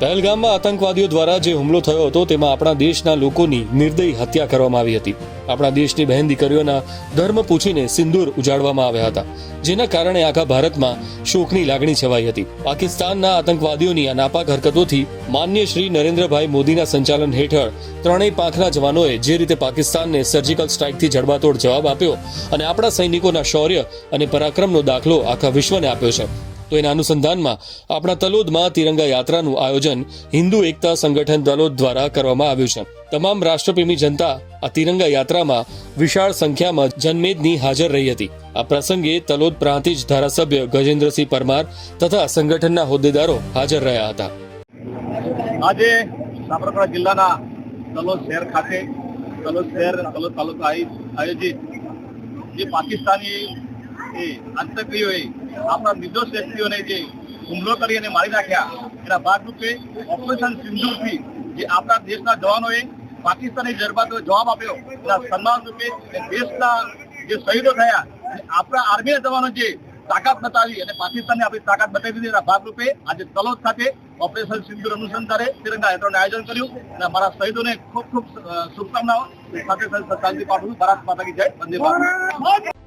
પહેલગામમાં આતંકવાદીઓ દ્વારા જે હુમલો થયો હતો, તેમાં આપણા દેશના લોકોની નિર્દયી હત્યા કરવામાં આવી હતી. આપણા દેશની બહેન દીકરીઓના ધર્મ પૂછીને સિંદૂર ઉજાડવામાં આવ્યા હતા, જેના કારણે આખા ભારતમાં શોકની લાગણી છવાઈ હતી. પાકિસ્તાનના આતંકવાદીઓની આ નાપાક હરકતોથી માન્ય શ્રી નરેન્દ્રભાઈ મોદીના સંચાલન હેઠળ ત્રણેય પાંખના જવાનોએ જે રીતે પાકિસ્તાનને સર્જિકલ સ્ટ્રાઇકથી જડબાતોડ જવાબ આપ્યો અને આપણા સૈનિકોના શૌર્ય અને પરાક્રમનો દાખલો આખા વિશ્વને આપ્યો છે. તો એના અનુસંધાનમાં આપણા તલોદમાં તિરંગા યાત્રાનું આયોજન હિન્દુ એકતા સંગઠન તલોદ દ્વારા કરવામાં આવ્યું છે. તમામ રાષ્ટ્રપ્રેમી જનતા આ તિરંગા યાત્રામાં વિશાળ સંખ્યામાં જનમેદની હાજર રહી હતી. આ પ્રસંગે તલોદ પ્રાંતિજ ધારાસભ્ય ગજેન્દ્રસિંહ પરમાર તથા સંગઠનના હોદ્દેદારો હાજર રહ્યા હતા. આજે સાબરકાંઠા જિલ્લાના તલોદ શહેર ખાતે તલોદ શહેર, તલોદ તાલુકા આયોજિત જે પાકિસ્તાની આતંકીઓએ આપણા નિર્દોષ વ્યક્તિઓને જે હુમલો કરી અને મારી નાખ્યા, એના ભાગરૂપે ઓપરેશન સિંધુથી જે આપણા દેશના જવાનોએ પાકિસ્તાની જરબાતો જવાબ આપ્યો, એના સન્માન રૂપે દેશના જે શહીદો થયા આપણા આર્મીના જવાનો જે તાકાત બતાવી અને પાકિસ્તાનને આપણી તાકાત બતાવી દીધી, એના ભાગરૂપે આજે તલોદ ખાતે ઓપરેશન સિંધુ અનુસંધાને તિરંગા યાત્રાનું આયોજન કર્યું, અને અમારા શહીદોને ખૂબ ખૂબ શુભકામનાઓ સાથે શાંતિ પાઠવું ભારત માતા જય. વંદે ભારત.